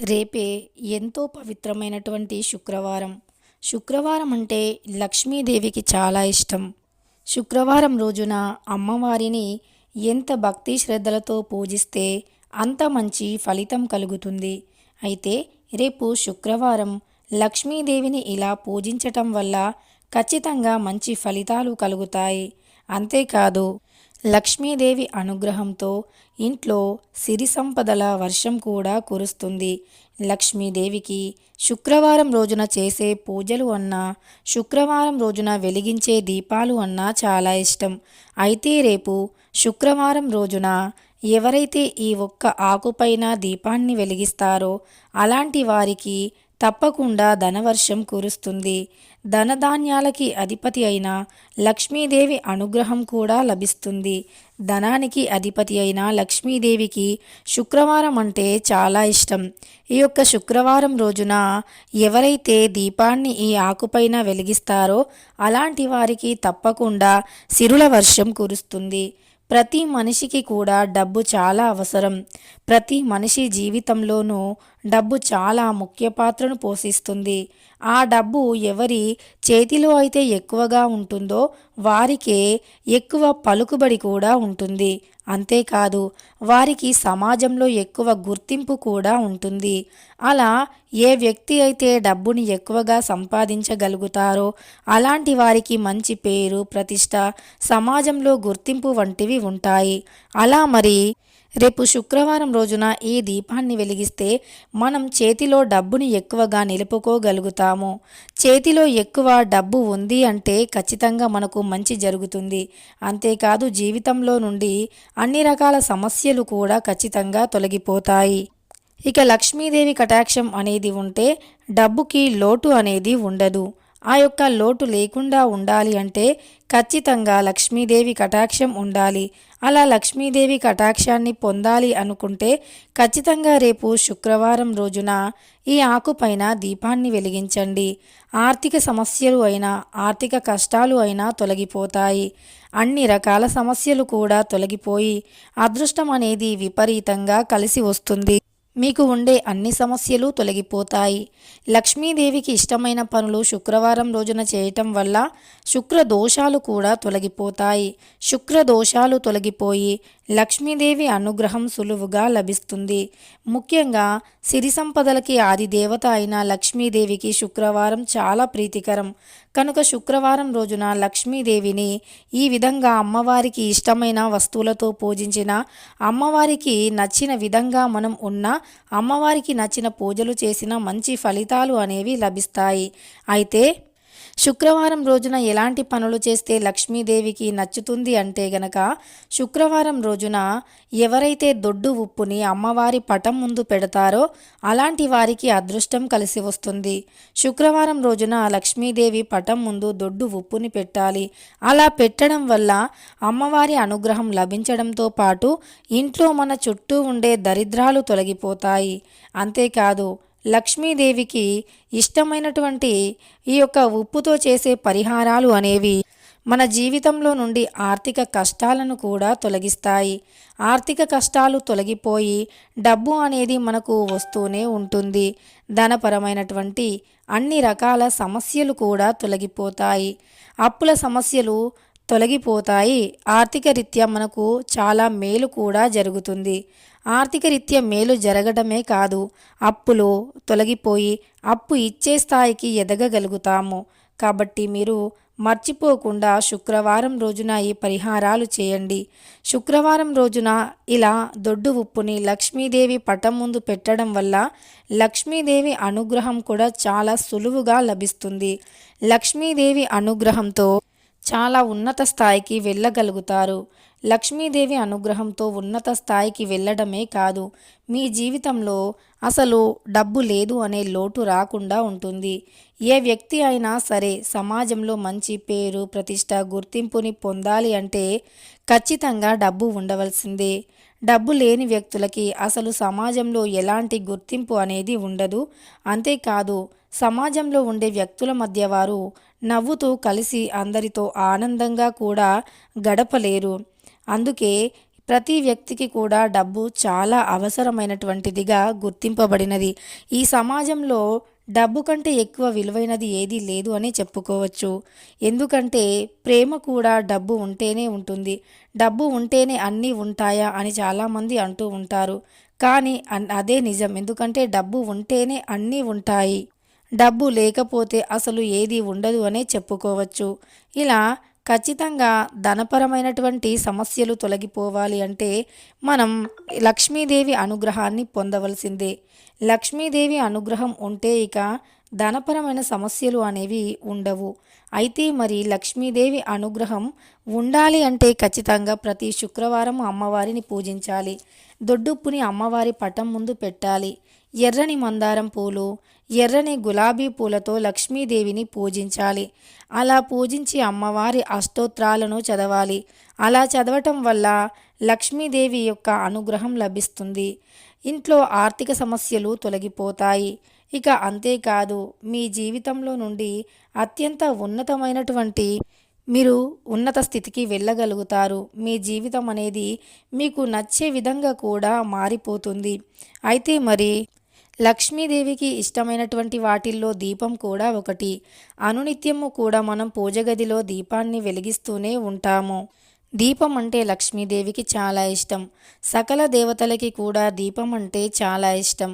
రేపే ఎంతో పవిత్రమైనటువంటి శుక్రవారం. శుక్రవారం అంటే లక్ష్మీదేవికి చాలా ఇష్టం. శుక్రవారం రోజున అమ్మవారిని ఎంత భక్తి శ్రద్ధలతో పూజిస్తే అంత మంచి ఫలితం కలుగుతుంది. అయితే రేపు శుక్రవారం లక్ష్మీదేవిని ఇలా పూజించటం వల్ల ఖచ్చితంగా మంచి ఫలితాలు కలుగుతాయి. అంతేకాదు లక్ష్మీదేవి అనుగ్రహంతో ఇంట్లో సిరి సంపదల వర్షం కూడా కురుస్తుంది. లక్ష్మీదేవికి శుక్రవారం రోజున చేసే పూజలు అన్నా శుక్రవారం రోజున వెలిగించే దీపాలు అన్నా చాలా ఇష్టం. అయితే రేపు శుక్రవారం రోజున ఎవరైతే ఈ ఒక్క ఆకుపైన దీపాన్ని వెలిగిస్తారో అలాంటి వారికి తప్పకుండా ధనవర్షం కురుస్తుంది. ధనధాన్యాలకి అధిపతి అయిన లక్ష్మీదేవి అనుగ్రహం కూడా లభిస్తుంది. ధనానికి అధిపతి అయిన లక్ష్మీదేవికి శుక్రవారం అంటే చాలా ఇష్టం. ఈ యొక్క శుక్రవారం రోజున ఎవరైతే దీపాన్ని ఈ ఆకుపైన వెలిగిస్తారో అలాంటి వారికి తప్పకుండా సిరుల వర్షం కురుస్తుంది. ప్రతి మనిషికి కూడా డబ్బు చాలా అవసరం. ప్రతి మనిషి జీవితంలోనూ డబ్బు చాలా ముఖ్య పాత్రను పోషిస్తుంది. ఆ డబ్బు ఎవరి చేతిలో అయితే ఎక్కువగా ఉంటుందో వారికే ఎక్కువ పలుకుబడి కూడా ఉంటుంది. అంతేకాదు వారికి సమాజంలో ఎక్కువ గుర్తింపు కూడా ఉంటుంది. అలా ఏ వ్యక్తి అయితే డబ్బుని ఎక్కువగా సంపాదించగలుగుతారో అలాంటి వారికి మంచి పేరు ప్రతిష్ట సమాజంలో గుర్తింపు వంటివి ఉంటాయి. అలా మరి రేపు శుక్రవారం రోజున ఈ దీపాన్ని వెలిగిస్తే మనం చేతిలో డబ్బుని ఎక్కువగా నిలుపుకోగలుగుతాము. చేతిలో ఎక్కువ డబ్బు ఉంది అంటే ఖచ్చితంగా మనకు మంచి జరుగుతుంది. అంతేకాదు జీవితంలో నుండి అన్ని రకాల సమస్యలు కూడా ఖచ్చితంగా తొలగిపోతాయి. ఇక లక్ష్మీదేవి కటాక్షం అనేది ఉంటే డబ్బుకి లోటు అనేది ఉండదు. ఆ యొక్క లోటు లేకుండా ఉండాలి అంటే ఖచ్చితంగా లక్ష్మీదేవి కటాక్షం ఉండాలి. అలా లక్ష్మీదేవి కటాక్షాన్ని పొందాలి అనుకుంటే ఖచ్చితంగా రేపు శుక్రవారం రోజున ఈ ఆకుపైన దీపాన్ని వెలిగించండి. ఆర్థిక సమస్యలు అయినా ఆర్థిక కష్టాలు అయినా తొలగిపోతాయి. అన్ని రకాల సమస్యలు కూడా తొలగిపోయి అదృష్టం అనేది విపరీతంగా కలిసి వస్తుంది. మీకు ఉండే అన్ని సమస్యలు తొలగిపోతాయి. లక్ష్మీదేవికి ఇష్టమైన పనులు శుక్రవారం రోజున చేయటం వల్ల శుక్ర దోషాలు కూడా తొలగిపోతాయి. శుక్ర దోషాలు తొలగిపోయి లక్ష్మీదేవి అనుగ్రహం సులువుగా లభిస్తుంది. ముఖ్యంగా సిరి సంపదలకి ఆది దేవత అయిన లక్ష్మీదేవికి శుక్రవారం చాలా ప్రీతికరం. కనుక శుక్రవారం రోజున లక్ష్మీదేవిని ఈ విధంగా అమ్మవారికి ఇష్టమైన వస్తువులతో పూజించిన అమ్మవారికి నచ్చిన విధంగా మనం ఉన్న అమ్మవారికి నచ్చిన పూజలు చేసిన మంచి ఫలితాలు అనేవి లభిస్తాయి. అయితే శుక్రవారం రోజున ఎలాంటి పనులు చేస్తే లక్ష్మీదేవికి నచ్చుతుంది అంటే గనక శుక్రవారం రోజున ఎవరైతే దొడ్డు ఉప్పుని అమ్మవారి పటం ముందు పెడతారో అలాంటి వారికి అదృష్టం కలిసి వస్తుంది. శుక్రవారం రోజున లక్ష్మీదేవి పటం ముందు దొడ్డు ఉప్పుని పెట్టాలి. అలా పెట్టడం వల్ల అమ్మవారి అనుగ్రహం లభించడంతో పాటు ఇంట్లో మన చుట్టూ ఉండే దరిద్రాలు తొలగిపోతాయి. అంతేకాదు లక్ష్మీదేవికి ఇష్టమైనటువంటి ఈ యొక్క ఉప్పుతో చేసే పరిహారాలు అనేవి మన జీవితంలో నుండి ఆర్థిక కష్టాలను కూడా తొలగిస్తాయి. ఆర్థిక కష్టాలు తొలగిపోయి డబ్బు అనేది మనకు వస్తూనే ఉంటుంది. ధనపరమైనటువంటి అన్ని రకాల సమస్యలు కూడా తొలగిపోతాయి. అప్పుల సమస్యలు తొలగిపోతాయి. ఆర్థిక రీత్యా మనకు చాలా మేలు కూడా జరుగుతుంది. ఆర్థిక రీత్యా మేలు జరగడమే కాదు అప్పులు తొలగిపోయి అప్పు ఇచ్చే స్థాయికి ఎదగగలుగుతాము. కాబట్టి మీరు మర్చిపోకుండా శుక్రవారం రోజున ఈ పరిహారాలు చేయండి. శుక్రవారం రోజున ఇలా దొడ్డు ఉప్పుని లక్ష్మీదేవి పటం ముందు పెట్టడం వల్ల లక్ష్మీదేవి అనుగ్రహం కూడా చాలా సులువుగా లభిస్తుంది. లక్ష్మీదేవి అనుగ్రహంతో చాలా ఉన్నత స్థాయికి వెళ్ళగలుగుతారు. లక్ష్మీదేవి అనుగ్రహంతో ఉన్నత స్థాయికి వెళ్ళడమే కాదు మీ జీవితంలో అసలు డబ్బు లేదు అనే లోటు రాకుండా ఉంటుంది. ఏ వ్యక్తి అయినా సరే సమాజంలో మంచి పేరు ప్రతిష్ట గుర్తింపుని పొందాలి అంటే ఖచ్చితంగా డబ్బు ఉండవలసిందే. డబ్బు లేని వ్యక్తులకి అసలు సమాజంలో ఎలాంటి గుర్తింపు అనేది ఉండదు. అంతేకాదు సమాజంలో ఉండే వ్యక్తుల మధ్య వారు నవ్వుతూ కలిసి అందరితో ఆనందంగా కూడా గడపలేరు. అందుకే ప్రతి వ్యక్తికి కూడా డబ్బు చాలా అవసరమైనటువంటిదిగా గుర్తింపబడినది. ఈ సమాజంలో డబ్బు కంటే ఎక్కువ విలువైనది ఏదీ లేదు అని చెప్పుకోవచ్చు. ఎందుకంటే ప్రేమ కూడా డబ్బు ఉంటేనే ఉంటుంది. డబ్బు ఉంటేనే అన్నీ ఉంటాయా అని చాలామంది అంటూ ఉంటారు. కానీ అదే నిజం. ఎందుకంటే డబ్బు ఉంటేనే అన్నీ ఉంటాయి. డబ్బు లేకపోతే అసలు ఏది ఉండదు అనే చెప్పుకోవచ్చు. ఇలా ఖచ్చితంగా ధనపరమైనటువంటి సమస్యలు తొలగిపోవాలి అంటే మనం లక్ష్మీదేవి అనుగ్రహాన్ని పొందవలసిందే. లక్ష్మీదేవి అనుగ్రహం ఉంటే ఇక ధనపరమైన సమస్యలు అనేవి ఉండవు. అయితే మరి లక్ష్మీదేవి అనుగ్రహం ఉండాలి అంటే ఖచ్చితంగా ప్రతి శుక్రవారం అమ్మవారిని పూజించాలి. దొడ్డుప్పుని అమ్మవారి పటం ముందు పెట్టాలి. ఎర్రని మందారం పూలు ఎర్రని గులాబీ పూలతో లక్ష్మీదేవిని పూజించాలి. అలా పూజించి అమ్మవారి అష్టోత్రాలను చదవాలి. అలా చదవటం వల్ల లక్ష్మీదేవి యొక్క అనుగ్రహం లభిస్తుంది. ఇంట్లో ఆర్థిక సమస్యలు తొలగిపోతాయి. ఇక అంతేకాదు మీ జీవితంలో నుండి అత్యంత ఉన్నతమైనటువంటి మీరు ఉన్నత స్థితికి వెళ్ళగలుగుతారు. మీ జీవితం అనేది మీకు నచ్చే విధంగా కూడా మారిపోతుంది. అయితే మరి లక్ష్మీదేవికి ఇష్టమైనటువంటి వాటిల్లో దీపం కూడా ఒకటి. అనునిత్యము కూడా మనం పూజ గదిలో దీపాన్ని వెలిగిస్తూనే ఉంటాము. దీపం అంటే లక్ష్మీదేవికి చాలా ఇష్టం. సకల దేవతలకి కూడా దీపం అంటే చాలా ఇష్టం.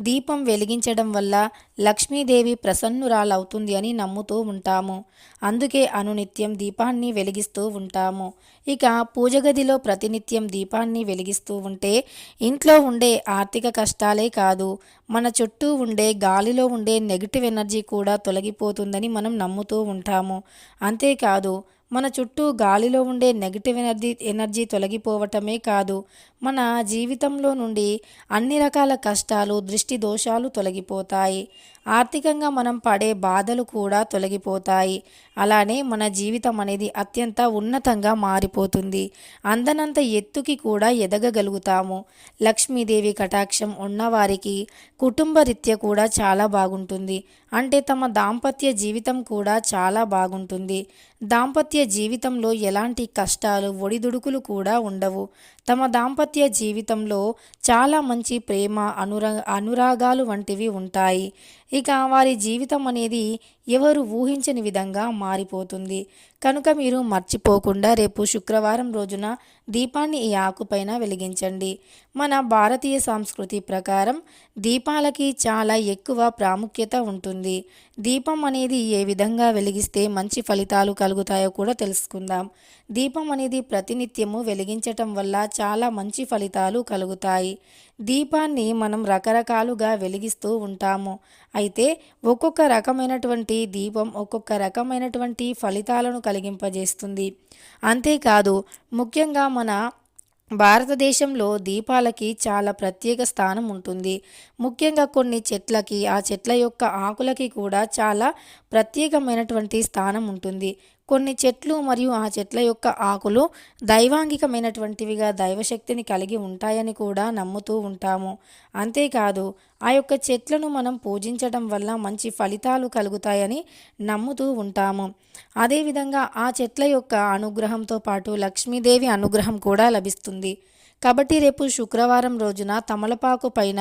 దీపం వెలిగించడం వల్ల లక్ష్మీదేవి ప్రసన్నురాలవుతుంది అని నమ్ముతూ ఉంటాము. అందుకే అనునిత్యం దీపాన్ని వెలిగిస్తూ ఉంటాము. ఇక పూజ గదిలో ప్రతినిత్యం దీపాన్ని వెలిగిస్తూ ఉంటే ఇంట్లో ఉండే ఆర్థిక కష్టాలే కాదు. మన చుట్టూ ఉండే గాలిలో ఉండే నెగిటివ్ ఎనర్జీ కూడా తొలగిపోతుందని మనం నమ్ముతూ ఉంటాము. అంతేకాదు మన చుట్టూ గాలిలో ఉండే నెగిటివ్ ఎనర్జీ ఎనర్జీ తొలగిపోవటమే కాదు మన జీవితంలో నుండి అన్ని రకాల కష్టాలు దృష్టి దోషాలు తొలగిపోతాయి. ఆర్థికంగా మనం పడే బాధలు కూడా తొలగిపోతాయి. అలానే మన జీవితం అనేది అత్యంత ఉన్నతంగా మారిపోతుంది. అందనంత ఎత్తుకి కూడా ఎదగగలుగుతాము. లక్ష్మీదేవి కటాక్షం ఉన్నవారికి కుటుంబ రీత్యా కూడా చాలా బాగుంటుంది. అంటే తమ దాంపత్య జీవితం కూడా చాలా బాగుంటుంది. దాంపత్య జీవితంలో ఎలాంటి కష్టాలు ఒడిదుడుకులు కూడా ఉండవు. తమ దాంపత్య జీవితంలో చాలా మంచి ప్రేమ అనురా అనురాగాలు వంటివి ఉంటాయి. ఇక వారి జీవితం అనేది ఎవరు ఊహించని విధంగా మారిపోతుంది. కనుక మీరు మర్చిపోకుండా రేపు శుక్రవారం రోజున దీపాన్ని ఈ ఆకుపైన వెలిగించండి. మన భారతీయ సంస్కృతి ప్రకారం దీపాలకి చాలా ఎక్కువ ప్రాముఖ్యత ఉంటుంది. దీపం అనేది ఏ విధంగా వెలిగిస్తే మంచి ఫలితాలు కలుగుతాయో కూడా తెలుసుకుందాం. దీపం అనేది ప్రతినిత్యము వెలిగించటం వల్ల చాలా మంచి ఫలితాలు కలుగుతాయి. దీపాన్ని మనం రకరకాలుగా వెలిగిస్తూ ఉంటాము. అయితే ఒక్కొక్క రకమైనటువంటి దీపం ఒక్కొక్క రకమైనటువంటి ఫలితాలను కలిగింపజేస్తుంది. అంతేకాదు ముఖ్యంగా మన భారతదేశంలో దీపాలకి చాలా ప్రత్యేక స్థానం ఉంటుంది. ముఖ్యంగా కొన్ని చెట్లకి ఆ చెట్ల యొక్క ఆకులకి కూడా చాలా ప్రత్యేకమైనటువంటి స్థానం ఉంటుంది. కొన్ని చెట్లు మరియు ఆ చెట్ల యొక్క ఆకులు దైవాంగికమైనటువంటివిగా దైవశక్తిని కలిగి ఉంటాయని కూడా నమ్ముతూ ఉంటాము. అంతేకాదు ఆ యొక్క చెట్లను మనం పూజించడం వల్ల మంచి ఫలితాలు కలుగుతాయని నమ్ముతూ ఉంటాము. అదేవిధంగా ఆ చెట్ల యొక్క అనుగ్రహంతో పాటు లక్ష్మీదేవి అనుగ్రహం కూడా లభిస్తుంది. కాబట్టి రేపు శుక్రవారం రోజున తమలపాకు పైన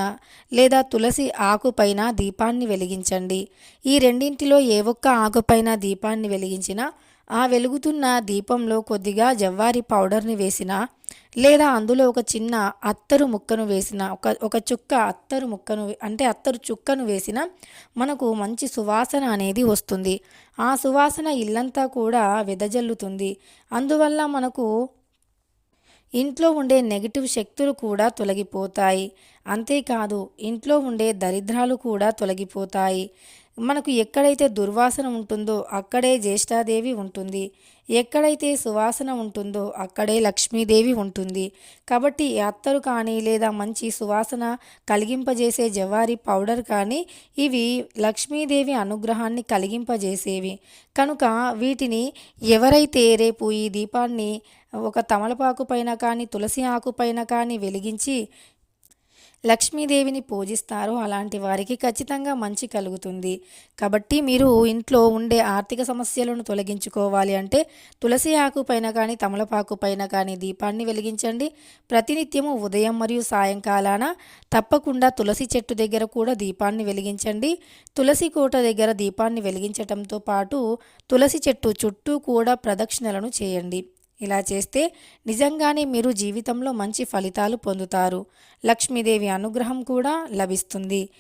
లేదా తులసి ఆకుపైన దీపాన్ని వెలిగించండి. ఈ రెండింటిలో ఏ ఒక్క ఆకుపైన దీపాన్ని వెలిగించినా ఆ వెలుగుతున్న దీపంలో కొద్దిగా జవ్వారి పౌడర్ని వేసిన లేదా అందులో ఒక చిన్న అత్తరు ముక్కను వేసిన ఒక ఒక చుక్క అత్తరు ముక్కను అంటే అత్తరు చుక్కను వేసిన మనకు మంచి సువాసన అనేది వస్తుంది. ఆ సువాసన ఇల్లంతా కూడా వెదజల్లుతుంది. అందువల్ల మనకు ఇంట్లో ఉండే నెగిటివ్ శక్తులు కూడా తొలగిపోతాయి. అంతేకాదు ఇంట్లో ఉండే దరిద్రాలు కూడా తొలగిపోతాయి. మనకు ఎక్కడైతే దుర్వాసన ఉంటుందో అక్కడే జ్యేష్ఠాదేవి ఉంటుంది. ఎక్కడైతే సువాసన ఉంటుందో అక్కడే లక్ష్మీదేవి ఉంటుంది. కాబట్టి అత్తరు కానీ లేదా మంచి సువాసన కలిగింపజేసే జవారి పౌడర్ కానీ ఇవి లక్ష్మీదేవి అనుగ్రహాన్ని కలిగింపజేసేవి. కనుక వీటిని ఎవరైతే రేపు ఈ దీపాన్ని ఒక తమలపాకు పైన కానీ తులసి ఆకు పైన కానీ వెలిగించి లక్ష్మీదేవిని పూజిస్తారో అలాంటి వారికి ఖచ్చితంగా మంచి కలుగుతుంది. కాబట్టి మీరు ఇంట్లో ఉండే ఆర్థిక సమస్యలను తొలగించుకోవాలి అంటే తులసి ఆకు పైన కానీ తమలపాకు పైన కానీ దీపాన్ని వెలిగించండి. ప్రతినిత్యము ఉదయం మరియు సాయంకాలాన తప్పకుండా తులసి చెట్టు దగ్గర కూడా దీపాన్ని వెలిగించండి. తులసి కోట దగ్గర దీపాన్ని వెలిగించటంతో పాటు తులసి చెట్టు చుట్టూ కూడా ప్రదక్షిణలను చేయండి. ఇలా చేస్తే నిజంగానే మీరు జీవితంలో మంచి ఫలితాలు పొందుతారు. లక్ష్మీదేవి అనుగ్రహం కూడా లభిస్తుంది.